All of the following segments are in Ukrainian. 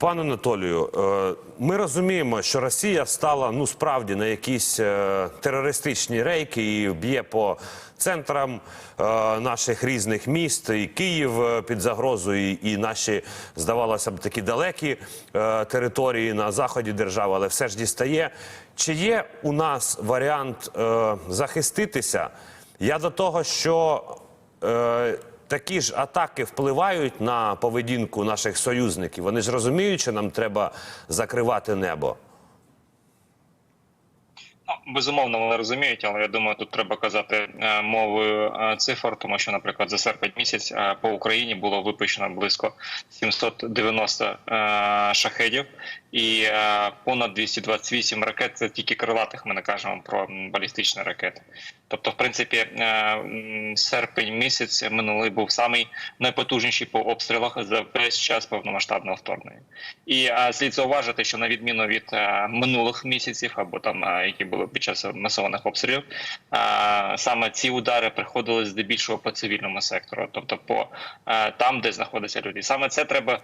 Пане Анатолію, е, ми розуміємо, що Росія стала ну справді на якісь е, терористичні рейки і б'є по центрам е, наших різних міст, і Київ під загрозою, і, наші, здавалося б, такі далекі території на заході держави, але все ж дістає. Чи є у нас варіант захиститися? Я до того, що такі ж атаки впливають на поведінку наших союзників. Вони ж розуміють, що нам треба закривати небо. Ну, безумовно, вони розуміють, але я думаю, тут треба казати е, мовою е, цифр, тому що, наприклад, за серпень місяць е, по Україні було випущено близько 790 е, шахедів і е, понад 228 ракет. Це тільки крилатих. Ми не кажемо про балістичні ракети. Тобто, в принципі, е, серпень місяць минулий був самий найпотужніший по обстрілах за весь час повномасштабного вторгнення. І е, слід зауважити, що на відміну від е, минулих місяців або там які були під час масованих обстрілів, саме ці удари приходили здебільшого по цивільному сектору, тобто по там, де знаходяться люди. Саме це треба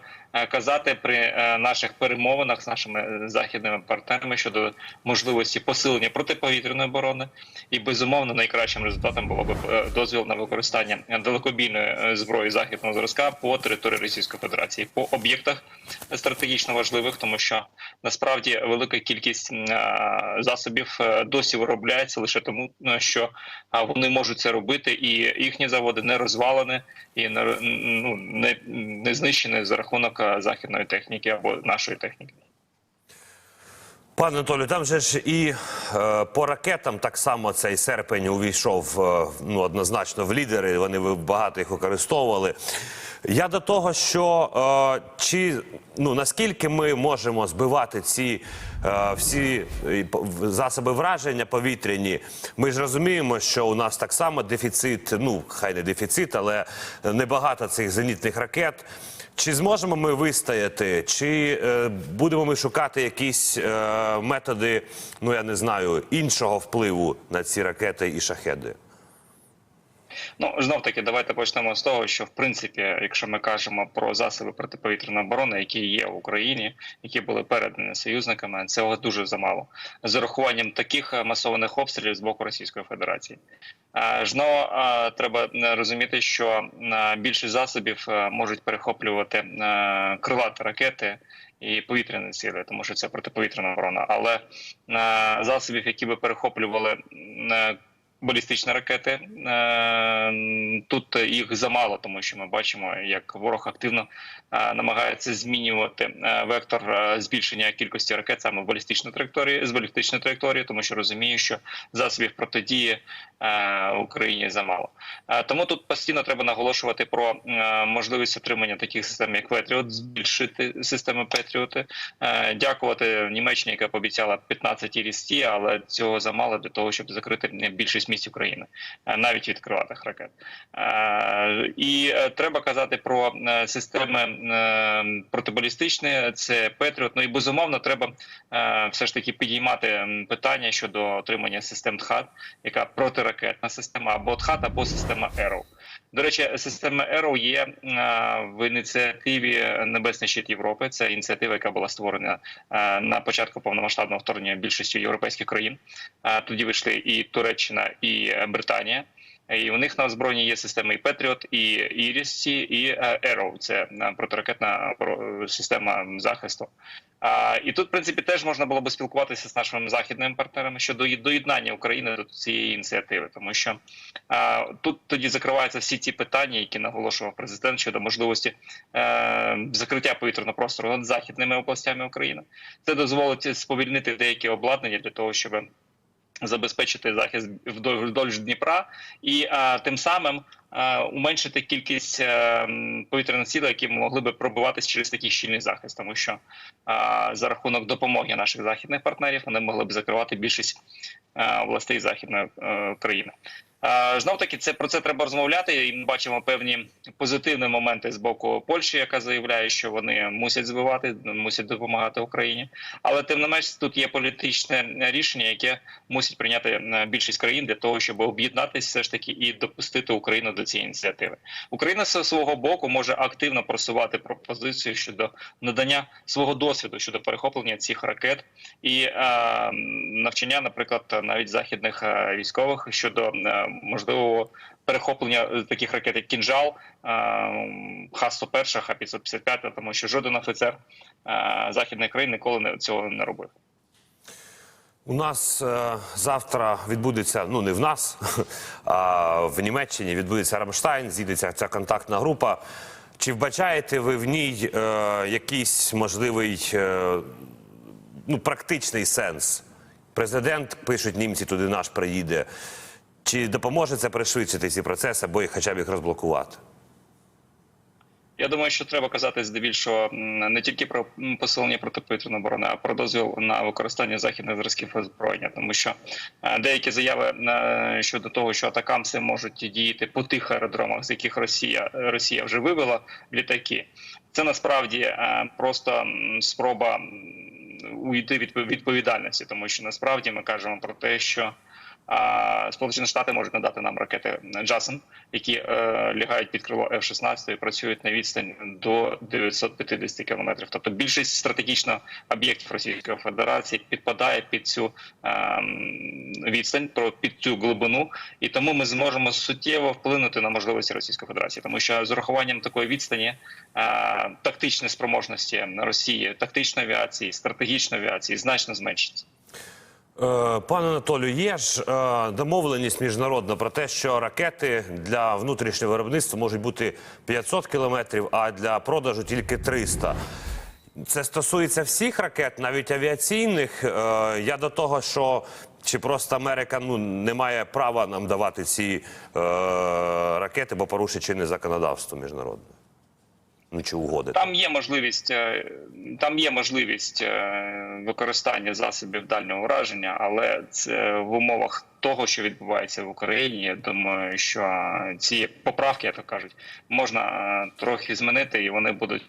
казати при наших перемовинах з нашими е, західними партнерами щодо можливості посилення протиповітряної оборони, і безумовно найкращим результатом було б е, дозвіл на використання далекобійної е, зброї західного зразка по території Російської Федерації по об'єктах стратегічно важливих, тому що насправді велика кількість засобів досі виробляється лише тому, що вони можуть це робити, і їхні заводи не розвалені і не ну не, не знищені за рахунок західної техніки або нашої техніки. Пане Анатолію, там же ж і е, по ракетам так само цей серпень увійшов е, ну, однозначно в лідери. Вони багато їх використовували. Я до того, що е, чи ну наскільки ми можемо збивати ці е, всі засоби враження повітряні, ми ж розуміємо, що у нас так само дефіцит, ну хай не дефіцит, але небагато цих зенітних ракет. Чи зможемо ми вистояти, чи е, будемо ми шукати якісь е, методи, ну я не знаю, іншого впливу на ці ракети і шахеди? Ну знов таки, давайте почнемо з того, що в принципі, якщо ми кажемо про засоби протиповітряної оборони, які є в Україні, які були передані союзниками, цього дуже замало з урахуванням таких е, масованих обстрілів з боку Російської Федерації. Жно е, треба е, розуміти, що більшість засобів можуть перехоплювати крилаті ракети. І повітряні сили, тому що це протиповітряна оборона. Але е, засобів, які би перехоплювали е, балістичні ракети. Е, Тут їх замало, тому що ми бачимо, як ворог активно е, намагається змінювати е, вектор збільшення кількості ракет саме в балістичній траєкторії з балістичної траєкторії, тому що розуміє, що засобів протидії Україні замало. Тому тут постійно треба наголошувати про можливість отримання таких систем, як Петріот, збільшити системи Петріоти. Дякувати Німеччині, яка пообіцяла 15 рісті, але цього замало для того, щоб закрити більшість місць України, е, навіть від крилатих ракет. Е, І е, треба казати про системи протибалістичні, це Петріот. Ну і безумовно, треба все ж таки підіймати питання щодо отримання систем ТХАТ, яка протиракетна система або ТХАТ, або система Arrow. До речі, система Arrow є е, в ініціативі Небесний щит Європи. Це ініціатива, яка була створена е, на початку повномасштабного вторгнення більшістю європейських країн. Е, Тоді вийшли і Туреччина, і Британія. І у них на озброєнні є системи і Петріот, і Ірісці, і е, Arrow. Це е, протиракетна система захисту. І тут, в принципі, теж можна було би спілкуватися з нашими західними партнерами щодо доєднання України до цієї ініціативи, тому що тут тоді закриваються всі ті питання, які наголошував президент щодо можливості е, закриття повітряного простору над західними областями України. Це дозволить сповільнити деякі обладнання для того, щоб забезпечити захист вдовж Дніпра і а, тим самим а, уменшити кількість а, повітряних сіл, які могли би пробиватись через такий щільний захист, тому що а, за рахунок допомоги наших західних партнерів вони могли б закривати більшість а, областей західної а, країни. Знов таки, це про це треба розмовляти. І ми бачимо певні позитивні моменти з боку Польщі, яка заявляє, що вони мусять збивати, мусять допомагати Україні. Але тим не менш, тут є політичне рішення, яке мусить прийняти е, більшість країн для того, щоб об'єднатися все ж таки і допустити Україну до цієї ініціативи. Україна зі свого боку може активно просувати пропозицію щодо надання свого досвіду щодо перехоплення цих ракет і е, навчання, наприклад, навіть західних е, військових щодо можливого перехоплення е, таких ракет, як кінжал, е, Х-101, Х-555, тому що жоден офіцер е, західних країн ніколи цього не робив. У нас завтра відбудеться, ну не в нас, а в Німеччині відбудеться Рамштайн, зійдеться ця контактна група. Чи вбачаєте ви в ній е, якийсь можливий е, ну, практичний сенс? Президент, пишуть німці, туди наш приїде. Чи допоможе це пришвидшити ці процеси, або їх хоча б їх розблокувати? Я думаю, що треба казати здебільшого не тільки про посилення протиповітряної оборони, а про дозвіл на використання західних зразків озброєння, тому що е, деякі заяви е, щодо того, що атакамси можуть діяти по тих аеродромах, з яких Росія Росія вже вивела літаки. Це насправді е, просто спроба уйти від відповідальності, тому що насправді ми кажемо про те, що Сполучені Штати можуть надати нам ракети Джасен, які е, лягають під крило F-16 і працюють на відстань до 950 кілометрів. Тобто більшість стратегічно об'єктів Російської Федерації підпадає під цю е, відстань, під цю глибину, і тому ми зможемо суттєво вплинути на можливості Російської Федерації, тому що з урахуванням такої відстані е, тактичні спроможності Росії, тактичної авіації, стратегічної авіації значно зменшиться. Е, Пане Анатолію, є ж е, домовленість міжнародна про те, що ракети для внутрішнього виробництва можуть бути 500 кілометрів, а для продажу тільки 300. Це стосується всіх ракет, навіть авіаційних. Е, Я до того, що чи просто Америка ну не має права нам давати ці ракети, бо порушить чинне законодавство міжнародне. Ну чи угоди. Там є можливість, е, там є можливість е, використання засобів дальнього враження, але це в умовах того, що відбувається в Україні. Я думаю, що ці поправки, як то кажуть, можна трохи змінити, і вони будуть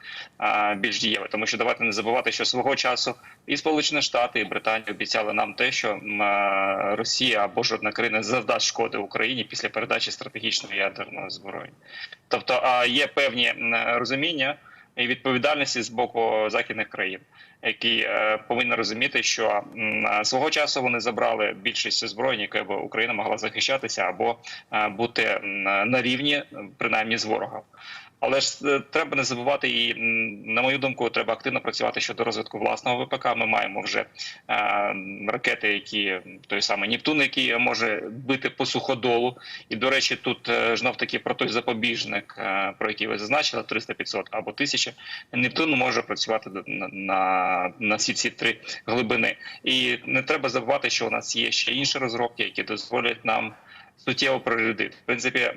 більш дієві. Тому що давайте не забувати, що свого часу і Сполучені Штати, і Британія обіцяли нам те, що Росія або жодна країна завдасть шкоди Україні після передачі стратегічного ядерного зброї. Тобто, є певні розуміння і відповідальності з боку західних країн, які е, повинні розуміти, що е, свого часу вони забрали більшість озброєнь, яке б Україна могла захищатися або е, бути на рівні, принаймні з ворогом. Але ж треба не забувати, і на мою думку, треба активно працювати щодо розвитку власного ВПК. Ми маємо вже е, ракети, які той самий Нептун, який може бити по суходолу. І до речі, тут е, знов таки про той запобіжник, е, про який ви зазначили, 300-500 або 1000, Нептун може працювати на, на, всі ці три глибини. І не треба забувати, що у нас є ще інші розробки, які дозволять нам суттєво прорядити. В принципі, е,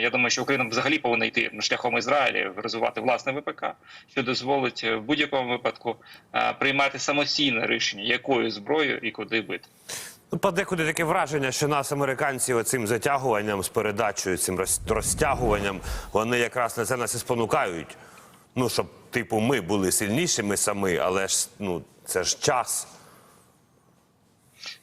я думаю, що Україна взагалі повинна йти шляхом Ізраїлі, розвивати власне ВПК, що дозволить е, в будь-якому випадку е, приймати самостійне рішення, якою зброєю і куди бити. Ну, подекуди таке враження, що нас американці оцим затягуванням з передачею, цим розтягуванням, вони якраз на це нас і спонукають. Ну, щоб, типу, ми були сильнішими самі, але ж ну, це ж час.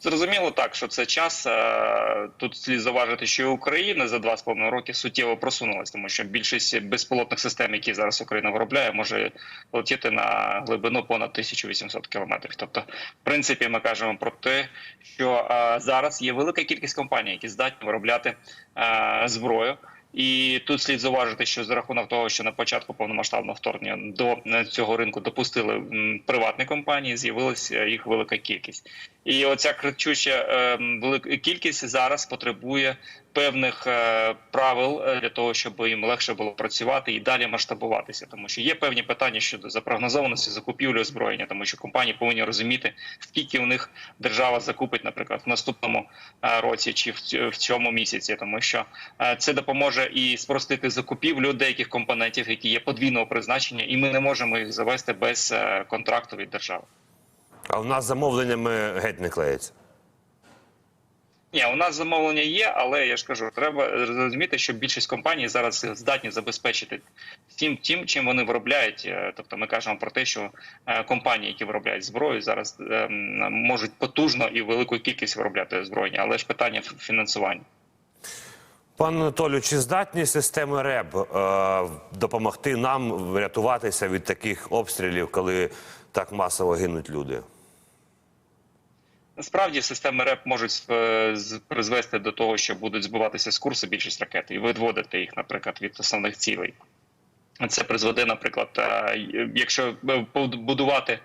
Зрозуміло так, що це час. е, Тут слід зауважити, що Україна за два з половиною роки суттєво просунулася, тому що більшість безпілотних систем, які зараз Україна виробляє, може летіти на глибину понад 1800 кілометрів. Тобто, в принципі, ми кажемо про те, що е, зараз є велика кількість компаній, які здатні виробляти е, зброю. І тут слід зауважити, що за рахунок того, що на початку повномасштабного вторгнення до цього ринку допустили приватні компанії, з'явилася їх велика кількість. І оця кричуща е, велика кількість зараз потребує певних е, правил е, для того, щоб їм легше було працювати і далі масштабуватися, тому що є певні питання щодо запрогнозованості закупівлі озброєння, тому що компанії повинні розуміти, скільки у них держава закупить, наприклад, в наступному е, році чи в ць- цьому місяці, тому що це допоможе і спростити закупівлю деяких компонентів, які є подвійного призначення, і ми не можемо їх завести без контракту від держави. А в нас замовленнями геть не клеїться. Ні, у нас замовлення є, але я ж кажу, треба зрозуміти, що більшість компаній зараз здатні забезпечити тим, тим, чим вони виробляють. Е, Тобто, ми кажемо про те, що е, компанії, які виробляють зброю, зараз е, можуть потужно і велику кількість виробляти озброєння, але ж питання фінансування. Пане Анатолію, чи здатні системи РЕБ е, допомогти нам врятуватися від таких обстрілів, коли так масово гинуть люди? Насправді системи РЕП можуть е, призвести до того, що будуть збиватися з курсу більшість ракет і відводити їх, наприклад, від основних цілей. Це призведе, наприклад, е, якщо будувати е,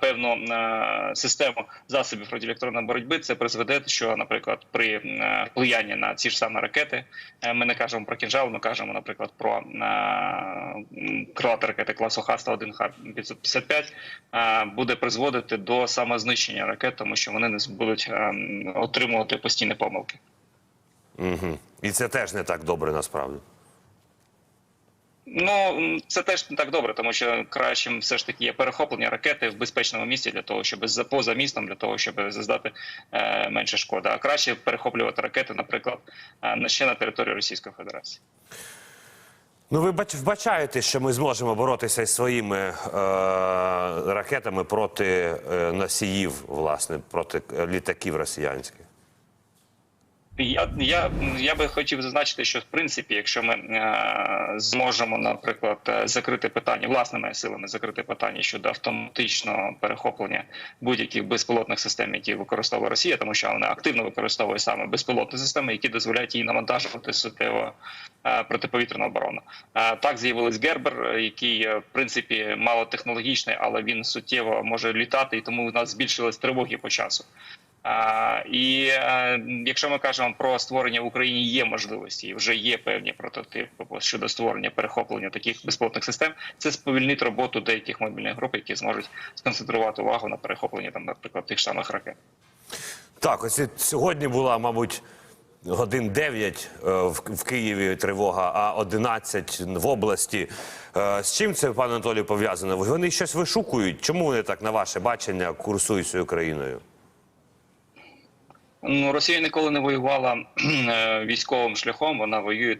певну е, систему засобів радіоелектронної боротьби, це призведе, що, наприклад, при е, впливанні на ці ж самі ракети, е, ми не кажемо про кінжал, ми кажемо, наприклад, про е, м, крилаті ракети класу Х-101, Х-555, е, буде призводити до самознищення ракет, тому що вони не будуть е, отримувати постійні помилки. Угу. І це теж не так добре насправді. Ну це теж не так добре, тому що кращим все ж таки є перехоплення ракети в безпечному місці для того, щоб за поза містом, для того, щоб заздати е, менше шкоди. А краще перехоплювати ракети, наприклад, е, ще на території Російської Федерації. Ну, ви бач- вбачаєте, що ми зможемо боротися із своїми е, ракетами проти е, носіїв, власне, проти літаків росіянських. Я, я, я би хотів зазначити, що в принципі, якщо ми е, зможемо, наприклад, е, закрити питання власними силами, закрити питання щодо автоматичного перехоплення будь-яких безпілотних систем, які використовує Росія, тому що вона активно використовує саме безпілотні системи, які дозволяють їй навантажувати суттєво е, протиповітряну оборону. Е, так з'явилась Гербер, який е, в принципі малотехнологічний, але він суттєво може літати, і тому у нас збільшились тривоги по часу. І е, якщо ми кажемо про створення в Україні, є можливості, вже є певні прототипи щодо створення перехоплення таких безпілотних систем, це сповільнить роботу деяких мобільних груп, які зможуть сконцентрувати увагу на перехопленні там, наприклад, тих самих ракет. Так, ось сьогодні була, мабуть, годин 9 е, в, в Києві тривога, а 11 в області. Е, з чим це, пане Анатолію, пов'язано? Вони щось вишукують. Чому вони так, на ваше бачення, курсують цією країною? Ну, Росія ніколи не воювала е, військовим шляхом, вона воює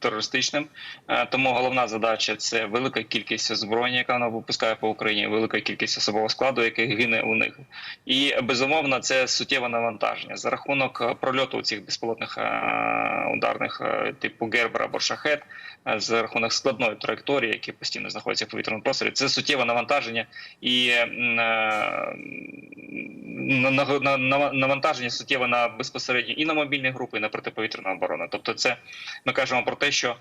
терористичним. Е, Тому головна задача це велика кількість озброєння, яка вона випускає по Україні, велика кількість особового складу, який гине у них. І безумовно, це суттєве навантаження за рахунок е, прольоту цих безпілотних ударних типу Гербер або Шахет, за рахунок складної траєкторії, які постійно знаходяться в повітряному просторі. Це суттєве навантаження і на- на- на- на- навантаження суттєве на безпосередньо і на мобільні групи, і на протиповітряну оборону. Тобто, це ми кажемо про те, що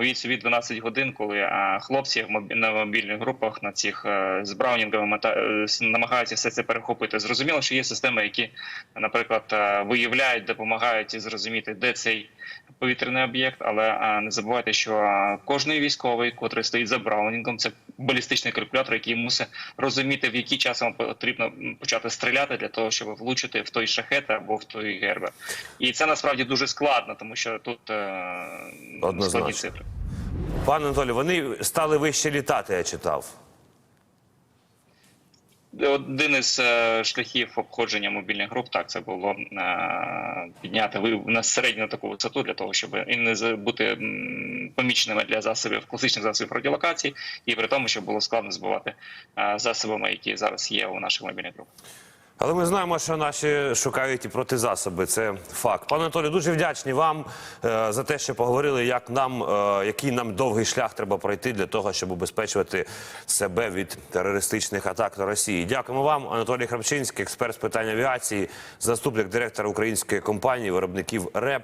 у собі 12 годин, коли хлопці на мобільних групах на цих е, з браунінгами мета- е, намагаються все це перехопити. Зрозуміло, що є системи, які, наприклад, виявляють, допомагають зрозуміти, де цей повітряний об'єкт, але е, не забувайте, що е, кожний військовий, котрий стоїть за браунінгом, це балістичний калькулятор, який мусить розуміти, в який час вам потрібно почати стріляти для того, щоб влучити в той шахет або в той гербер. І це насправді дуже складно, тому що тут е, Однозначно. складні цифри. Пане Анатолію, вони стали вище літати, я читав. Один із е, шляхів обходження мобільних груп, так це було е, підняти на середню таку висоту для того, щоб і не бути поміченими для засобів класичних засобів радіолокації, і при тому, щоб було складно збивати е, засобами, які зараз є у наших мобільних групах. Але ми знаємо, що наші шукають і протизасоби. Це факт. Пане Анатолію, дуже вдячні вам е, за те, що поговорили, як нам, е, який нам довгий шлях треба пройти для того, щоб убезпечувати себе від терористичних атак на Росії. Дякуємо вам, Анатолій Храмчинський, експерт з питань авіації, заступник директора української компанії виробників РЕП.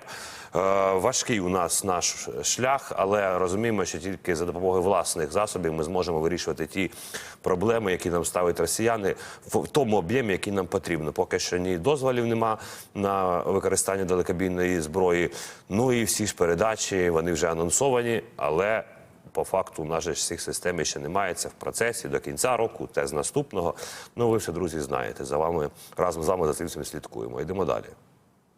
Е, важкий у нас наш шлях, але розуміємо, що тільки за допомогою власних засобів ми зможемо вирішувати ті проблеми, які нам ставить росіяни, в тому об'ємі, який нам потрібно. Поки що ні дозволів нема на використання далекобійної зброї. Ну і всі ж передачі вони вже анонсовані, але. По факту у нас же цих систем ще немає. Це в процесі до кінця року, те з наступного. Ну ви все, друзі, знаєте. За вами разом з вами за цим слідкуємо. Йдемо далі.